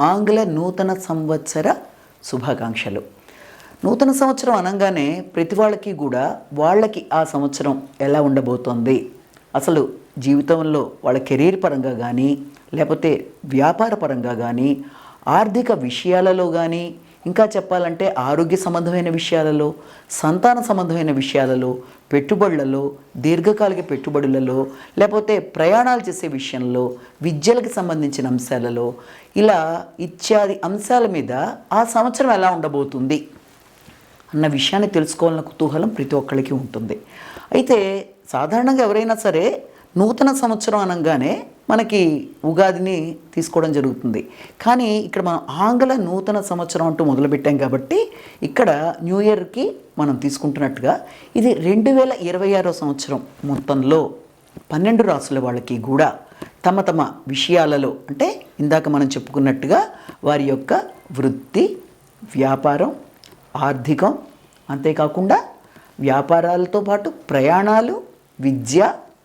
ఆంగ్ల నూతన సంవత్సర శుభాకాంక్షలు. నూతన సంవత్సరం అనగానే ప్రతి వాళ్ళకి కూడా వాళ్ళకి ఆ సంవత్సరం ఎలా ఉండబోతోంది? అసలు జీవితంలో వాళ్ళ కెరీర్ పరంగా కానీ లేకపోతే వ్యాపార పరంగా కానీ ఆర్థిక విషయాలలో కానీ ఇంకా చెప్పాలంటే ఆరోగ్య సంబంధమైన విషయాలలో సంతాన సంబంధమైన విషయాలలో పెట్టుబడులలో దీర్ఘకాలిక పెట్టుబడులలో లేకపోతే ప్రయాణాలు చేసే విషయంలో విద్యలకు సంబంధించిన అంశాలలో ఇలా ఇత్యాది అంశాల మీద ఆ సంవత్సరం ఎలా ఉండబోతుంది అన్న విషయాన్ని తెలుసుకోవాలన్న కుతూహలం ప్రతి ఒక్కరికి ఉంటుంది. అయితే సాధారణంగా ఎవరైనా సరే నూతన సంవత్సరం అనగానే మనకి ఉగాదిని తీసుకోవడం జరుగుతుంది. కానీ ఇక్కడ మనం ఆంగ్ల నూతన సంవత్సరం అంటూ మొదలుపెట్టాం కాబట్టి ఇక్కడ న్యూ ఇయర్కి మనం తీసుకుంటున్నట్టుగా ఇది రెండు వేల ఇరవై ఆరో సంవత్సరం మొత్తంలో పన్నెండు రాసుల వాళ్ళకి కూడా తమ తమ విషయాలలో అంటే ఇందాక మనం చెప్పుకున్నట్టుగా వారి యొక్క వృత్తి వ్యాపారం ఆర్థికం అంతేకాకుండా వ్యాపారాలతో పాటు ప్రయాణాలు విద్య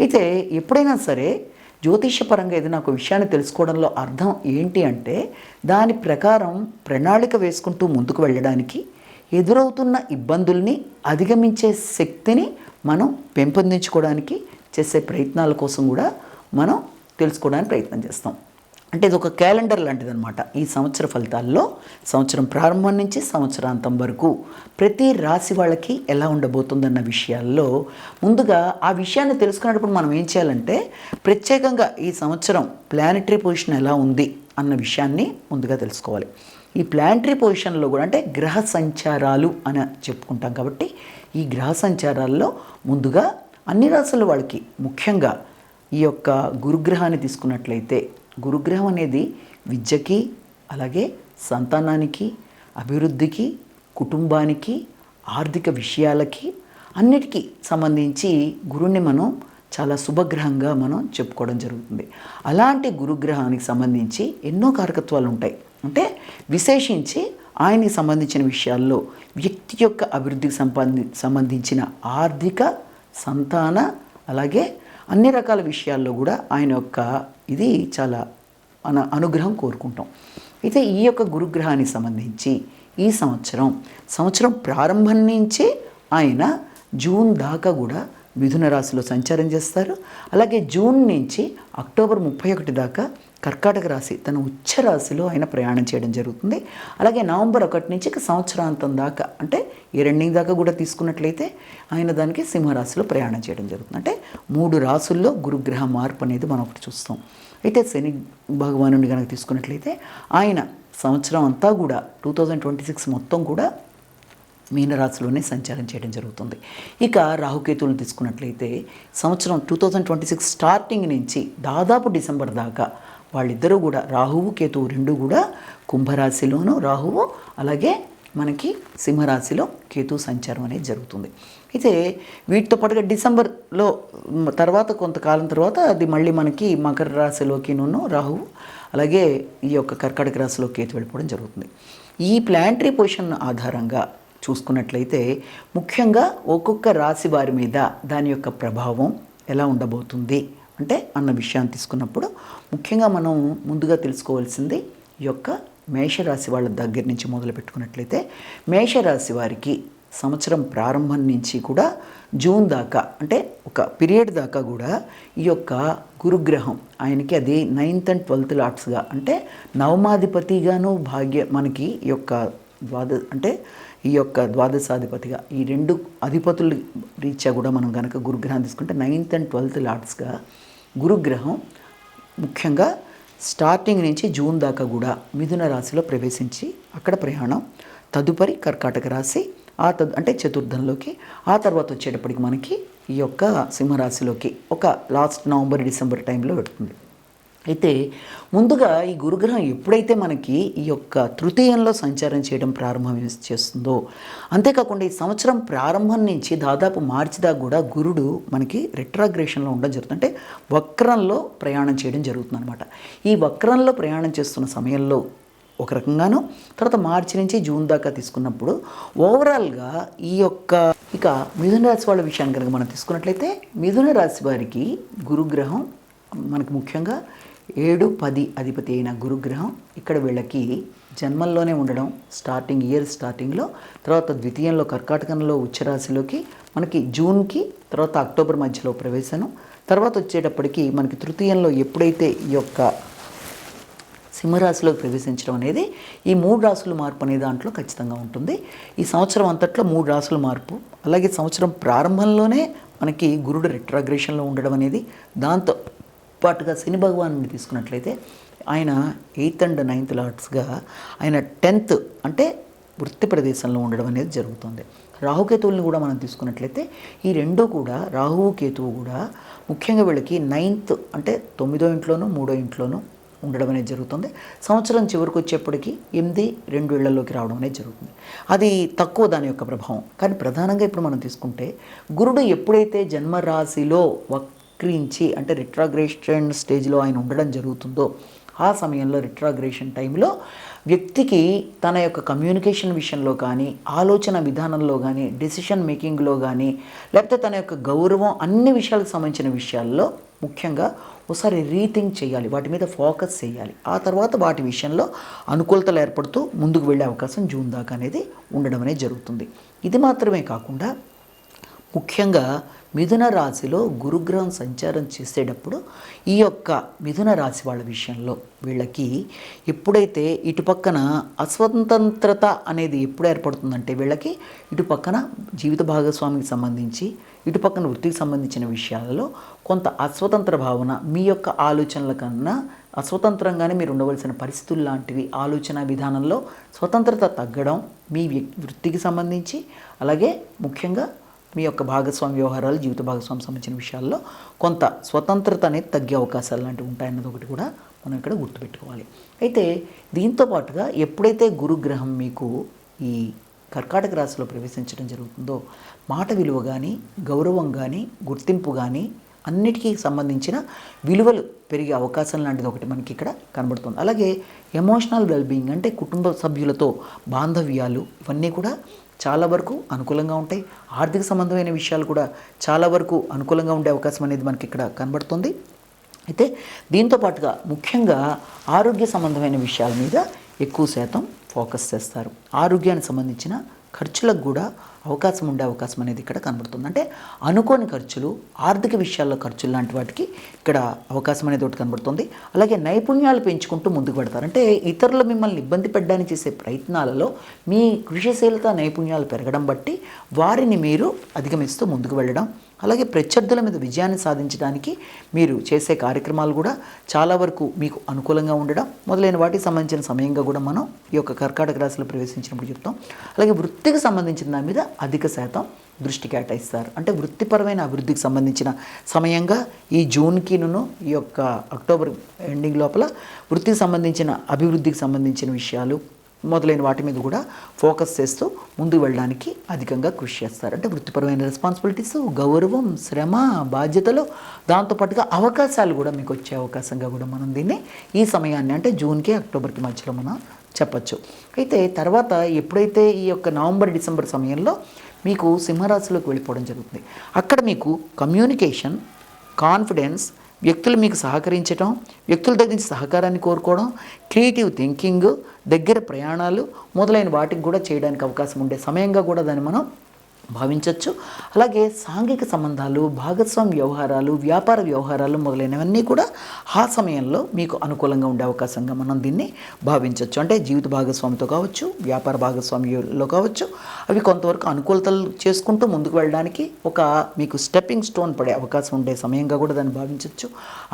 అయితే ఎప్పుడైనా సరే జ్యోతిషపరంగా ఏదైనా ఒక విషయాన్ని తెలుసుకోవడంలో అర్థం ఏంటి అంటే దాని ప్రకారం ప్రణాళిక వేసుకుంటూ ముందుకు వెళ్ళడానికి ఎదురవుతున్న ఇబ్బందుల్ని అధిగమించే శక్తిని మనం పెంపొందించుకోవడానికి చేసే ప్రయత్నాల కోసం కూడా మనం తెలుసుకోవడానికి ప్రయత్నం చేస్తాం. అంటే ఇది ఒక క్యాలెండర్ లాంటిది అనమాట ఈ సంవత్సర ఫలితాల్లో సంవత్సరం ప్రారంభం నుంచి సంవత్సరాంతం వరకు ప్రతి రాశి వాళ్ళకి ఎలా ఉండబోతుందన్న విషయాల్లో ముందుగా ఆ విషయాన్ని తెలుసుకునేటప్పుడు మనం ఏం చేయాలంటే ప్రత్యేకంగా ఈ సంవత్సరం ప్లానిటరీ పొజిషన్ ఎలా ఉంది అన్న విషయాన్ని ముందుగా తెలుసుకోవాలి. ఈ ప్లానటరీ పొజిషన్లో కూడా అంటే గ్రహ సంచారాలు అని చెప్పుకుంటాం కాబట్టి ఈ గ్రహ సంచారాల్లో ముందుగా అన్ని రాసుల వాళ్ళకి ముఖ్యంగా ఈ యొక్క గురుగ్రహాన్ని తీసుకున్నట్లయితే గురుగ్రహం అనేది విద్యకి అలాగే సంతానానికి అభివృద్ధికి కుటుంబానికి ఆర్థిక విషయాలకి అన్నిటికీ సంబంధించి గురువుని మనం చాలా శుభగ్రహంగా మనం చెప్పుకోవడం జరుగుతుంది. అలాంటి గురుగ్రహానికి సంబంధించి ఎన్నో కారకత్వాలు ఉంటాయి. అంటే విశేషించి ఆయనకి సంబంధించిన విషయాల్లో వ్యక్తి యొక్క అభివృద్ధికి సంబంధి సంబంధించిన ఆర్థిక సంతాన అలాగే అన్ని రకాల విషయాల్లో కూడా ఆయన యొక్క ఇది చాలా మన అనుగ్రహం కోరుకుంటాం. అయితే ఈ యొక్క గురుగ్రహానికి సంబంధించి ఈ సంవత్సరం సంవత్సరం ప్రారంభం నుంచే ఆయన జూన్ దాకా కూడా మిథున రాశిలో సంచారం చేస్తారు. అలాగే జూన్ నుంచి అక్టోబర్ ముప్పై ఒకటి దాకా కర్కాటక రాశి తన ఉచ్చ రాశిలో ఆయన ప్రయాణం చేయడం జరుగుతుంది. అలాగే నవంబర్ ఒకటి నుంచి సంవత్సరాంతం దాకా అంటే ఈ రెండింగ్ దాకా కూడా తీసుకున్నట్లయితే ఆయన దానికి సింహరాశిలో ప్రయాణం చేయడం జరుగుతుంది. అంటే మూడు రాసుల్లో గురుగ్రహ మార్పు అనేది మనం ఒకటి చూస్తాం. అయితే శని భగవానుని కనుక తీసుకున్నట్లయితే ఆయన సంవత్సరం అంతా కూడా టూ థౌజండ్ ట్వంటీ సిక్స్ మొత్తం కూడా మీనరాశిలోనే సంచారం చేయడం జరుగుతుంది. ఇక రాహుకేతువులు తీసుకున్నట్లయితే సంవత్సరం two thousand twenty six starting నుంచి దాదాపు డిసెంబర్ దాకా వాళ్ళిద్దరూ కూడా రాహువు కేతువు రెండు కూడా కుంభరాశిలోను రాహువు అలాగే మనకి సింహరాశిలో కేతు సంచారం అనేది జరుగుతుంది. అయితే వీటితో పాటుగా డిసెంబర్లో తర్వాత కొంతకాలం తర్వాత అది మళ్ళీ మనకి మకర రాశిలోకిను రాహువు అలాగే ఈ యొక్క కర్కాటక రాశిలో కేతు వెళ్ళిపోవడం జరుగుతుంది. ఈ ప్లాంటరీ పొజిషన్ ఆధారంగా చూసుకున్నట్లయితే ముఖ్యంగా ఒక్కొక్క రాశి వారి మీద దాని యొక్క ప్రభావం ఎలా ఉండబోతుంది? అంటే అన్న విషయాన్ని తీసుకున్నప్పుడు ముఖ్యంగా మనం ముందుగా తెలుసుకోవాల్సింది ఈ యొక్క మేషరాశి వాళ్ళ దగ్గర నుంచి మొదలు పెట్టుకున్నట్లయితే మేషరాశి వారికి సంవత్సరం ప్రారంభం నుంచి కూడా జూన్ దాకా అంటే ఒక పీరియడ్ దాకా కూడా ఈ యొక్క గురుగ్రహం ఆయనకి అది నైన్త్ అండ్ ట్వెల్త్ లాట్స్గా అంటే నవమాధిపతిగాను భాగ్య మనకి ఈ యొక్క ద్వాద అంటే ఈ యొక్క ద్వాదశాధిపతిగా ఈ రెండు అధిపతుల రీత్యా కూడా మనం కనుక గురుగ్రహం తీసుకుంటే నైన్త్ అండ్ ట్వెల్త్ లాట్స్గా గురుగ్రహం ముఖ్యంగా స్టార్టింగ్ నుంచి జూన్ దాకా కూడా మిథున రాశిలో ప్రవేశించి అక్కడ ప్రయాణం తదుపరి కర్కాటక రాశి ఆ తదు అంటే చతుర్థంలోకి ఆ తర్వాత వచ్చేటప్పటికి మనకి ఈ యొక్క సింహరాశిలోకి ఒక లాస్ట్ నవంబర్ డిసెంబర్ టైంలో పెడుతుంది అయితే ముందుగా ఈ గురుగ్రహం ఎప్పుడైతే మనకి ఈ యొక్క తృతీయంలో సంచారం చేయడం ప్రారంభం చేస్తుందో అంతేకాకుండా ఈ సంవత్సరం ప్రారంభం నుంచి దాదాపు మార్చి దాకా కూడా గురుడు మనకి రెట్రాగ్రేషన్లో ఉండడం జరుగుతుంది. అంటే వక్రంలో ప్రయాణం చేయడం జరుగుతుంది అనమాట ఈ వక్రంలో ప్రయాణం చేస్తున్న సమయంలో ఒక రకంగాను తర్వాత మార్చి నుంచి జూన్ దాకా తీసుకున్నప్పుడు ఓవరాల్గా ఈ యొక్క ఇక మిథున రాశి వాళ్ళ విషయాన్ని కనుక మనం తీసుకున్నట్లయితే మిథున రాశి వారికి గురుగ్రహం మనకు ముఖ్యంగా ఏడు పది అధిపతి అయిన గురుగ్రహం ఇక్కడ వీళ్ళకి జన్మల్లోనే ఉండడం స్టార్టింగ్ ఇయర్ స్టార్టింగ్లో తర్వాత ద్వితీయంలో కర్కాటకంలో ఉచ్చరాశిలోకి మనకి జూన్కి తర్వాత అక్టోబర్ మధ్యలో ప్రవేశం తర్వాత వచ్చేటప్పటికి మనకి తృతీయంలో ఎప్పుడైతే ఈ యొక్క సింహరాశిలోకి ప్రవేశించడం అనేది ఈ మూడు రాసుల మార్పు అనే దాంట్లో ఖచ్చితంగా ఉంటుంది. ఈ సంవత్సరం అంతట్లో మూడు రాసుల మార్పు అలాగే సంవత్సరం ప్రారంభంలోనే మనకి గురుడు రెట్రాగ్రేషన్లో ఉండడం అనేది దాంతో పాటుగా శని భగవాన్ని తీసుకున్నట్లయితే ఆయన ఎయిత్ అండ్ నైన్త్ లార్డ్స్గా ఆయన టెన్త్ అంటే వృత్తి ప్రదేశంలో ఉండడం అనేది జరుగుతుంది. రాహుకేతువుల్ని కూడా మనం తీసుకున్నట్లయితే ఈ రెండు కూడా రాహువు కేతువు కూడా ముఖ్యంగా వీళ్ళకి నైన్త్ అంటే తొమ్మిదో ఇంట్లోనూ మూడో ఇంట్లోనూ ఉండడం అనేది జరుగుతుంది. సంవత్సరం చివరికి వచ్చేప్పటికి ఎనిమిది రెండు ఇళ్ళలోకి రావడం అనేది జరుగుతుంది. అది తక్కువ దాని యొక్క ప్రభావం. కానీ ప్రధానంగా ఇప్పుడు మనం తీసుకుంటే గురుడు ఎప్పుడైతే జన్మరాశిలో వక్రించి అంటే రిట్రాగ్రేషన్ స్టేజ్లో ఆయన ఉండడం జరుగుతుందో ఆ సమయంలో రిట్రాగ్రేషన్ టైంలో వ్యక్తికి తన యొక్క కమ్యూనికేషన్ విషయంలో కానీ ఆలోచన విధానంలో కానీ డెసిషన్ మేకింగ్లో కానీ లేకపోతే తన యొక్క గౌరవం అన్ని విషయాలకు సంబంధించిన విషయాల్లో ముఖ్యంగా ఒకసారి రీథింక్ చేయాలి వాటి మీద ఫోకస్ చేయాలి. ఆ తర్వాత వాటి విషయంలో అనుకూలతలు ఏర్పడుతూ ముందుకు వెళ్ళే అవకాశం జూన్ దాకా అనేది ఉండడం అనేది జరుగుతుంది. ఇది మాత్రమే కాకుండా ముఖ్యంగా మిథున రాశిలో గురుగ్రహం సంచారం చేసేటప్పుడు ఈ యొక్క మిథున రాశి వాళ్ళ విషయంలో వీళ్ళకి ఎప్పుడైతే ఇటు పక్కన అస్వతంత్రత అనేది ఎప్పుడు ఏర్పడుతుందంటే వీళ్ళకి ఇటు పక్కన జీవిత భాగస్వామికి సంబంధించి ఇటు పక్కన వృత్తికి సంబంధించిన విషయాలలో కొంత అస్వతంత్ర భావన మీ యొక్క ఆలోచనల కన్నా అస్వతంత్రంగానే మీరు ఉండవలసిన పరిస్థితులు లాంటివి ఆలోచన విధానంలో స్వతంత్రత తగ్గడం మీ వృత్తికి సంబంధించి అలాగే ముఖ్యంగా మీ యొక్క భాగస్వామి వ్యవహారాలు జీవిత భాగస్వామి సంబంధించిన విషయాల్లో కొంత స్వతంత్రత అనేది తగ్గే అవకాశాలు లాంటివి ఉంటాయన్నది ఒకటి కూడా మనం ఇక్కడ గుర్తుపెట్టుకోవాలి. అయితే దీంతో పాటుగా ఎప్పుడైతే గురుగ్రహం మీకు ఈ కర్కాటక రాశిలో ప్రవేశించడం జరుగుతుందో మాట విలువ కానీ గౌరవం కానీ గుర్తింపు కానీ అన్నిటికీ సంబంధించిన విలువలు పెరిగే అవకాశం లాంటిది ఒకటి మనకి ఇక్కడ కనబడుతుంది. అలాగే ఎమోషనల్ వెల్బీయింగ్ అంటే కుటుంబ సభ్యులతో బాంధవ్యాలు ఇవన్నీ కూడా చాలా వరకు అనుకూలంగా ఉంటాయి. ఆర్థిక సంబంధమైన విషయాలు కూడా చాలా వరకు అనుకూలంగా ఉండే అవకాశం అనేది మనకి ఇక్కడ కనబడుతుంది. అయితే దీంతో పాటుగా ముఖ్యంగా ఆరోగ్య సంబంధమైన విషయాల మీద ఎక్కువ శాతం ఫోకస్ చేస్తారు. ఆరోగ్యానికి సంబంధించిన ఖర్చులకు కూడా అవకాశం ఉండే అవకాశం అనేది ఇక్కడ కనబడుతుంది. అంటే అనుకోని ఖర్చులు ఆర్థిక విషయాల్లో ఖర్చులు లాంటి వాటికి ఇక్కడ అవకాశం అనేది ఒకటి కనబడుతుంది. అలాగే నైపుణ్యాలు పెంచుకుంటూ ముందుకు పెడతారు. అంటే ఇతరులు మిమ్మల్ని ఇబ్బంది పెట్టడానికి చేసే ప్రయత్నాలలో మీ కృషిశీలత నైపుణ్యాలు పెరగడం బట్టి వారిని మీరు అధిగమిస్తూ ముందుకు వెళ్ళడం అలాగే ప్రత్యర్థుల మీద విజయాన్ని సాధించడానికి మీరు చేసే కార్యక్రమాలు కూడా చాలా వరకు మీకు అనుకూలంగా ఉండడం మొదలైన వాటికి సంబంధించిన సమయంగా కూడా మనం ఈ యొక్క కర్కాటక రాశిలో ప్రవేశించినప్పుడు చెప్తాం. అలాగే వృత్తికి సంబంధించిన దాని మీద అధిక శాతం దృష్టి కేటాయిస్తారు. అంటే వృత్తిపరమైన అభివృద్ధికి సంబంధించిన సమయంగా ఈ జూన్కిను ఈ యొక్క అక్టోబర్ ఎండింగ్ లోపల వృత్తికి సంబంధించిన అభివృద్ధికి సంబంధించిన విషయాలు మొదలైన వాటి మీద కూడా ఫోకస్ చేస్తూ ముందుకు వెళ్ళడానికి అధికంగా కృషి చేస్తారు. అంటే వృత్తిపరమైన రెస్పాన్సిబిలిటీస్ గౌరవం శ్రమ బాధ్యతలు దాంతోపాటుగా అవకాశాలు కూడా మీకు వచ్చే అవకాశంగా కూడా మనం దీన్ని ఈ సమయాన్ని అంటే జూన్కి అక్టోబర్కి మధ్యలో మనం చెప్పచ్చు. అయితే తర్వాత ఎప్పుడైతే ఈ యొక్క నవంబర్ డిసెంబర్ సమయంలో మీకు సింహరాశిలోకి వెళ్ళిపోవడం జరుగుతుంది. అక్కడ మీకు కమ్యూనికేషన్ కాన్ఫిడెన్స్ వ్యక్తులు మీకు సహకరించడం వ్యక్తుల దగ్గర నుంచి సహకారాన్ని కోరుకోవడం క్రియేటివ్ థింకింగ్ దగ్గర ప్రయాణాలు మొదలైన వాటికి కూడా చేయడానికి అవకాశం ఉండే సమయంగా కూడా దాన్ని మనం భావించవచ్చు అలాగే సాంఘిక సంబంధాలు భాగస్వామ్య వ్యవహారాలు వ్యాపార వ్యవహారాలు మొదలైనవన్నీ కూడా ఆ సమయంలో మీకు అనుకూలంగా ఉండే అవకాశంగా మనం దీన్ని భావించవచ్చు అంటే జీవిత భాగస్వామితో కావచ్చు వ్యాపార భాగస్వామ్యంలో కావచ్చు అవి కొంతవరకు అనుకూలతలు చేసుకుంటూ ముందుకు వెళ్ళడానికి ఒక మీకు స్టెప్పింగ్ స్టోన్ పడే అవకాశం ఉండే సమయంగా కూడా దాన్ని భావించవచ్చు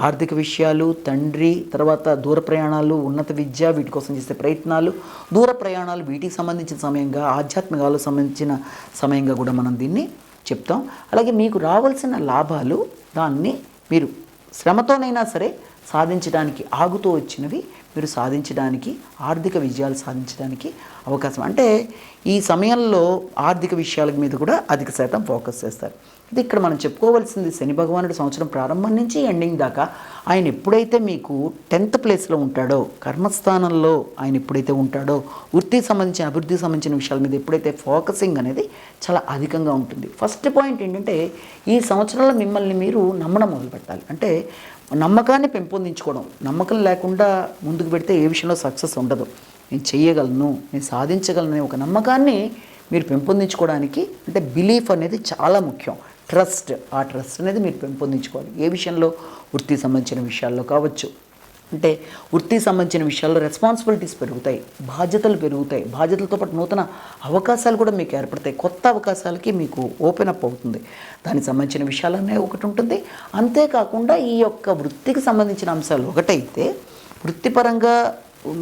ఆర్థిక విషయాలు తండ్రి తర్వాత దూర ప్రయాణాలు ఉన్నత విద్య వీటి కోసం చేసే ప్రయత్నాలు దూర ప్రయాణాలు వీటికి సంబంధించిన సమయంగా ఆధ్యాత్మికాలకు సంబంధించిన సమయంగా కూడా మనం దీన్ని చెప్తాం. అలాగే మీకు రావాల్సిన లాభాలు దాన్ని మీరు శ్రమతోనైనా సరే సాధించడానికి ఆగుతూ వచ్చినవి మీరు సాధించడానికి ఆర్థిక విజయాలు సాధించడానికి అవకాశం. అంటే ఈ సమయంలో ఆర్థిక విషయాల మీద కూడా అధిక శాతం ఫోకస్ చేస్తారు. ఇది ఇక్కడ మనం చెప్పుకోవాల్సింది శని భగవానుడు సంవత్సరం ప్రారంభం నుంచి ఎండింగ్ దాకా. ఆయన ఎప్పుడైతే మీకు టెన్త్ ప్లేస్లో ఉంటాడో కర్మస్థానంలో ఆయన ఎప్పుడైతే ఉంటాడో వృత్తికి సంబంధించిన అభివృద్ధికి సంబంధించిన విషయాల మీద ఎప్పుడైతే ఫోకసింగ్ అనేది చాలా అధికంగా ఉంటుంది. ఫస్ట్ పాయింట్ ఏంటంటే ఈ సంవత్సరంలో మిమ్మల్ని మీరు నమ్మడం మొదలు పెట్టాలి. అంటే నమ్మకాన్ని పెంపొందించుకోవడం. నమ్మకం లేకుండా ముందుకు పెడితే ఏ విషయంలో సక్సెస్ ఉండదు. నేను చేయగలను నేను సాధించగలను అనే ఒక నమ్మకాన్ని మీరు పెంపొందించుకోవడానికి అంటే బిలీఫ్ అనేది చాలా ముఖ్యం. ట్రస్ట్ ఆ ట్రస్ట్ అనేది మీరు పెంపొందించుకోవాలి. ఏ విషయంలో? వృత్తికి సంబంధించిన విషయాల్లో కావచ్చు. అంటే వృత్తికి సంబంధించిన విషయాల్లో రెస్పాన్సిబిలిటీస్ పెరుగుతాయి బాధ్యతలు పెరుగుతాయి. బాధ్యతలతో పాటు నూతన అవకాశాలు కూడా మీకు ఏర్పడతాయి. కొత్త అవకాశాలకి మీకు ఓపెన్ అప్ అవుతుంది. దానికి సంబంధించిన విషయాలనే ఒకటి ఉంటుంది. అంతేకాకుండా ఈ యొక్క వృత్తికి సంబంధించిన అంశాలు ఒకటైతే వృత్తిపరంగా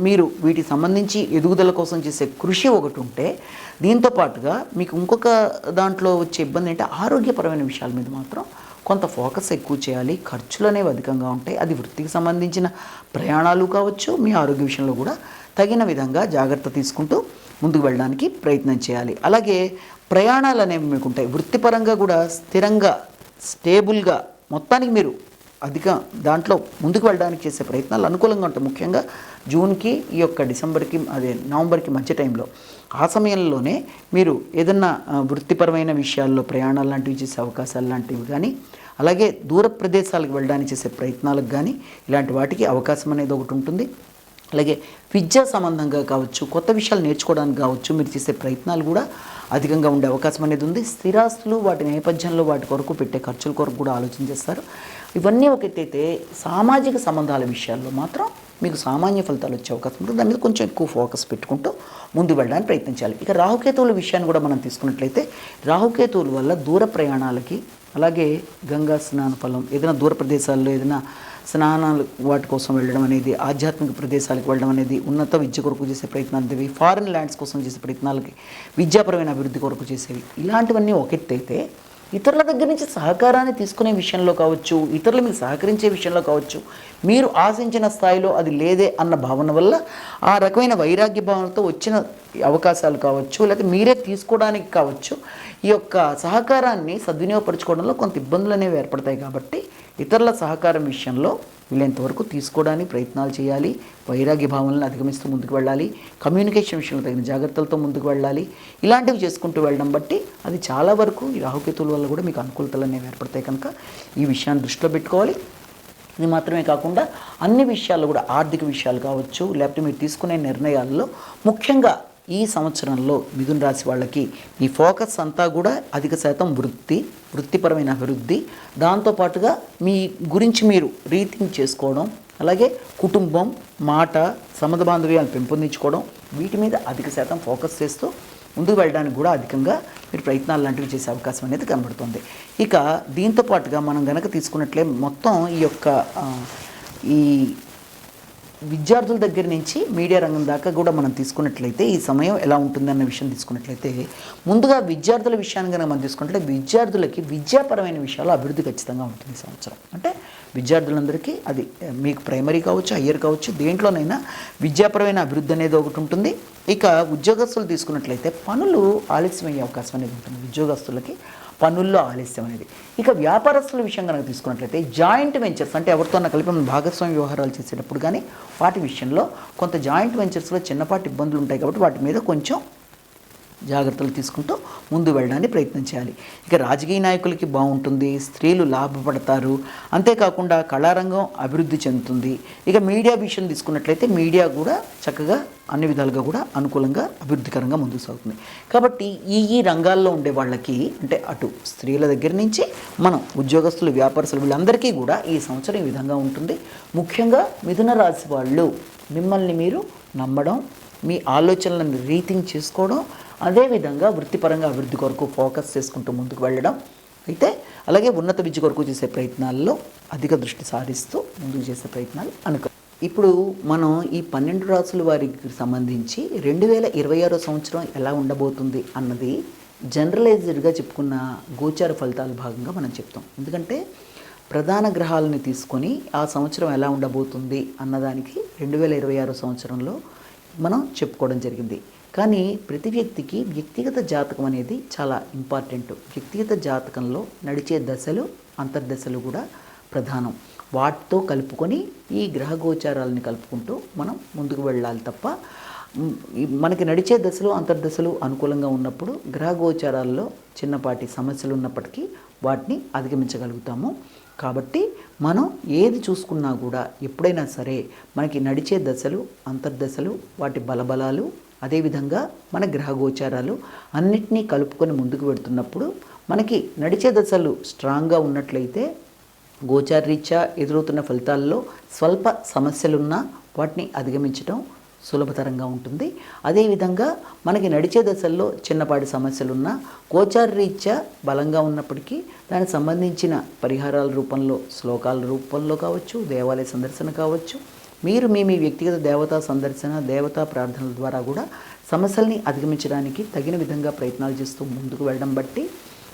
మీరు వీటికి సంబంధించి ఎదుగుదల కోసం చేసే కృషి ఒకటి ఉంటే దీంతో పాటుగా మీకు ఇంకొక దాంట్లో వచ్చే ఇబ్బంది అంటే ఆరోగ్యపరమైన విషయాల మీద మాత్రం కొంత ఫోకస్ ఎక్కువ చేయాలి. ఖర్చులు అనేవి అధికంగా ఉంటాయి. అది వృత్తికి సంబంధించిన ప్రయాణాలు కావచ్చు మీ ఆరోగ్య విషయంలో కూడా తగిన విధంగా జాగ్రత్త తీసుకుంటూ ముందుకు వెళ్ళడానికి ప్రయత్నం చేయాలి. అలాగే ప్రయాణాలు అనేవి మీకు ఉంటాయి. వృత్తిపరంగా కూడా స్థిరంగా స్టేబుల్గా మొత్తానికి మీరు అధిక దాంట్లో ముందుకు వెళ్ళడానికి చేసే ప్రయత్నాలు అనుకూలంగా ఉంటాయి. ముఖ్యంగా జూన్కి ఈ యొక్క డిసెంబర్కి అదే నవంబర్కి మధ్య టైంలో. ఆ సమయంలోనే మీరు ఏదన్నా వృత్తిపరమైన విషయాల్లో ప్రయాణాలు లాంటివి చేసే అవకాశాలు లాంటివి కానీ అలాగే దూర ప్రదేశాలకు వెళ్ళడానికి చేసే ప్రయత్నాలకు కానీ ఇలాంటి వాటికి అవకాశం అనేది ఒకటి ఉంటుంది. అలాగే విద్యా సంబంధంగా కావచ్చు కొత్త విషయాలు నేర్చుకోవడానికి కావచ్చు మీరు చేసే ప్రయత్నాలు కూడా అధికంగా ఉండే అవకాశం అనేది ఉంది. స్థిరాస్తులు వాటి నేపథ్యంలో వాటి కొరకు పెట్టే ఖర్చుల కొరకు కూడా ఆలోచన చేస్తారు. ఇవన్నీ ఒకటైతే సామాజిక సంబంధాల విషయాల్లో మాత్రం మీకు సామాన్య ఫలితాలు వచ్చే అవకాశం ఉంటుంది. దాని మీద కొంచెం ఎక్కువ ఫోకస్ పెట్టుకుంటూ ముందు వెళ్ళడానికి ప్రయత్నించాలి. ఇక రాహుకేతువుల విషయాన్ని కూడా మనం తీసుకున్నట్లయితే రాహుకేతువుల వల్ల దూర ప్రయాణాలకి అలాగే గంగా స్నాన ఫలం ఏదైనా దూర ప్రదేశాల్లో ఏదైనా స్నానాలు వాటి కోసం వెళ్ళడం అనేది ఆధ్యాత్మిక ప్రదేశాలకు వెళ్ళడం అనేది ఉన్నత విద్య కొరకు చేసే ప్రయత్నాలు ఇవి ఫారిన్ ల్యాండ్స్ కోసం చేసే ప్రయత్నాలకి విద్యాపరమైన అభివృద్ధి కొరకు చేసేవి. ఇలాంటివన్నీ ఒక ఎత్తు అయితే ఇతరుల దగ్గర నుంచి సహకారాన్ని తీసుకునే విషయంలో కావచ్చు ఇతరులు మీకు సహకరించే విషయంలో కావచ్చు మీరు ఆశించిన స్థాయిలో అది లేదే అన్న భావన వల్ల ఆ రకమైన వైరాగ్య భావనతో వచ్చిన అవకాశాలు కావచ్చు లేకపోతే మీరే తీసుకోవడానికి కావచ్చు ఈ యొక్క సహకారాన్ని సద్వినియోగపరచుకోవడంలో కొంత ఇబ్బందులు అనేవి ఏర్పడతాయి కాబట్టి ఇతరుల సహకారం విషయంలో వీలైనంత వరకు తీసుకోవడానికి ప్రయత్నాలు చేయాలి. వైరాగ్య భావనలను అధిగమిస్తూ ముందుకు వెళ్ళాలి. కమ్యూనికేషన్ విషయంలో తగిన జాగ్రత్తలతో ముందుకు వెళ్ళాలి. ఇలాంటివి చేసుకుంటూ వెళ్ళడం బట్టి అది చాలా వరకు ఈ రాహుకేతుల వల్ల కూడా మీకు అనుకూలతలు అనేవి ఏర్పడతాయి కనుక ఈ విషయాన్ని దృష్టిలో పెట్టుకోవాలి. ఇది మాత్రమే కాకుండా అన్ని విషయాల్లో కూడా ఆర్థిక విషయాలు కావచ్చు లేకపోతే మీరు తీసుకునే నిర్ణయాల్లో ముఖ్యంగా ఈ సంవత్సరంలో మిథున రాశి వాళ్ళకి ఈ ఫోకస్ అంతా కూడా అధిక శాతం వృత్తి వృత్తిపరమైన అభివృద్ధి. దాంతోపాటుగా మీ గురించి మీరు రీథింక్ చేసుకోవడం అలాగే కుటుంబం మాట సమద బాంధవ్యాలు పెంపొందించుకోవడం వీటి మీద అధిక శాతం ఫోకస్ చేస్తూ ముందుకు వెళ్ళడానికి కూడా అధికంగా మీరు ప్రయత్నాలు లాంటివి చేసే అవకాశం అనేది కనబడుతుంది. ఇక దీంతో పాటుగా మనం గనక తీసుకున్నట్లే మొత్తం ఈ యొక్క ఈ విద్యార్థుల దగ్గర నుంచి మీడియా రంగం దాకా కూడా మనం తీసుకున్నట్లయితే ఈ సమయం ఎలా ఉంటుందన్న విషయం తీసుకున్నట్లయితే ముందుగా విద్యార్థుల విషయాన్ని కనుక మనం తీసుకున్నట్లయితే విద్యార్థులకి విద్యాపరమైన విషయాలు అభివృద్ధి ఖచ్చితంగా ఉంటుంది ఈ సంవత్సరం. అంటే విద్యార్థులందరికీ అది మీకు ప్రైమరీ కావచ్చు హయ్యర్ కావచ్చు దేంట్లోనైనా విద్యాపరమైన అభివృద్ధి అనేది ఒకటి ఉంటుంది. ఇక ఉద్యోగస్తులు తీసుకున్నట్లయితే పనులు ఆలస్యమయ్యే అవకాశం అనేది ఉంటుంది. ఉద్యోగస్తులకి పనుల్లో ఆలస్యం అనేది. ఇక వ్యాపారస్తుల విషయం కనుక తీసుకున్నట్లయితే జాయింట్ వెంచర్స్ అంటే ఎవరితో కలిపి మనం భాగస్వామ్య వ్యవహారాలు చేసేటప్పుడు కానీ వాటి విషయంలో కొంత జాయింట్ వెంచర్స్లో చిన్నపాటి ఇబ్బందులు ఉంటాయి కాబట్టి వాటి మీద కొంచెం జాగ్రత్తలు తీసుకుంటూ ముందు వెళ్ళడానికి ప్రయత్నం చేయాలి. ఇక రాజకీయ నాయకులకి బాగుంటుంది స్త్రీలు లాభపడతారు. అంతేకాకుండా కళారంగం అభివృద్ధి చెందుతుంది. ఇక మీడియా విషయం తీసుకున్నట్లయితే మీడియా కూడా చక్కగా అన్ని విధాలుగా కూడా అనుకూలంగా అభివృద్ధికరంగా ముందుకు సాగుతుంది. కాబట్టి ఈ ఈ రంగాల్లో ఉండే వాళ్ళకి అంటే అటు స్త్రీల దగ్గర నుంచి మనం ఉద్యోగస్తులు వ్యాపారస్తులు వీళ్ళందరికీ కూడా ఈ సంవత్సరం ఈ విధంగా ఉంటుంది. ముఖ్యంగా మిథున రాశి వాళ్ళు మిమ్మల్ని మీరు నమ్మడం మీ ఆలోచనలను రీతింగ్ చేసుకోవడం అదేవిధంగా వృత్తిపరంగా అభివృద్ధి కొరకు ఫోకస్ చేసుకుంటూ ముందుకు వెళ్ళడం. అయితే అలాగే ఉన్నత విద్య కొరకు చేసే ప్రయత్నాల్లో అధిక దృష్టి సారిస్తూ ముందుకు చేసే ప్రయత్నాలు అనుకో. ఇప్పుడు మనం ఈ పన్నెండు రాసుల వారికి సంబంధించి రెండు వేల ఇరవై ఆరో సంవత్సరం ఎలా ఉండబోతుంది అన్నది జనరలైజ్డ్గా చెప్పుకున్న గోచార ఫలితాల భాగంగా మనం చెప్తాం. ఎందుకంటే ప్రధాన గ్రహాలని తీసుకొని ఆ సంవత్సరం ఎలా ఉండబోతుంది అన్నదానికి రెండు వేల ఇరవై ఆరో సంవత్సరంలో మనం చెప్పుకోవడం జరిగింది. కానీ ప్రతి వ్యక్తికి వ్యక్తిగత జాతకం అనేది చాలా ఇంపార్టెంట్. వ్యక్తిగత జాతకంలో నడిచే దశలు అంతర్దశలు కూడా ప్రధానం. వాటితో కలుపుకొని ఈ గ్రహ గోచారాలని కలుపుకుంటూ మనం ముందుకు వెళ్ళాలి తప్ప మనకి నడిచే దశలు అంతర్దశలు అనుకూలంగా ఉన్నప్పుడు గ్రహ గోచారాల్లో చిన్నపాటి సమస్యలు ఉన్నప్పటికీ వాటిని అధిగమించగలుగుతాము. కాబట్టి మనం ఏది చూసుకున్నా కూడా ఎప్పుడైనా సరే మనకి నడిచే దశలు అంతర్దశలు వాటి బలబలాలు అదేవిధంగా మన గ్రహ గోచారాలు అన్నిటినీ కలుపుకొని ముందుకు పెడుతున్నప్పుడు మనకి నడిచే దశలు స్ట్రాంగ్గా ఉన్నట్లయితే గోచారరీత్యా ఎదురవుతున్న ఫలితాల్లో స్వల్ప సమస్యలున్నా వాటిని అధిగమించడం సులభతరంగా ఉంటుంది. అదేవిధంగా మనకి నడిచే దశల్లో చిన్నపాటి సమస్యలున్నా గోచారరీత్యా బలంగా ఉన్నప్పటికీ దానికి సంబంధించిన పరిహారాల రూపంలో శ్లోకాల రూపంలో కావచ్చు దేవాలయ సందర్శన కావచ్చు మీరు మీ మీ వ్యక్తిగత దేవతా సందర్శన దేవతా ప్రార్థనల ద్వారా కూడా సమస్యల్ని అధిగమించడానికి తగిన విధంగా ప్రయత్నాలు చేస్తూ ముందుకు వెళ్ళడం బట్టి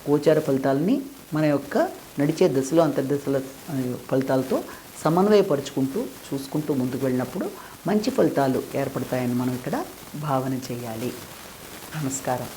గోచార ఫలితాలని మన యొక్క నడిచే దశలో అంతర్దశల ఫలితాలతో సమన్వయపరుచుకుంటూ చూసుకుంటూ ముందుకు వెళ్ళినప్పుడు మంచి ఫలితాలు ఏర్పడతాయని మనం ఇక్కడ భావన చేయాలి. నమస్కారం.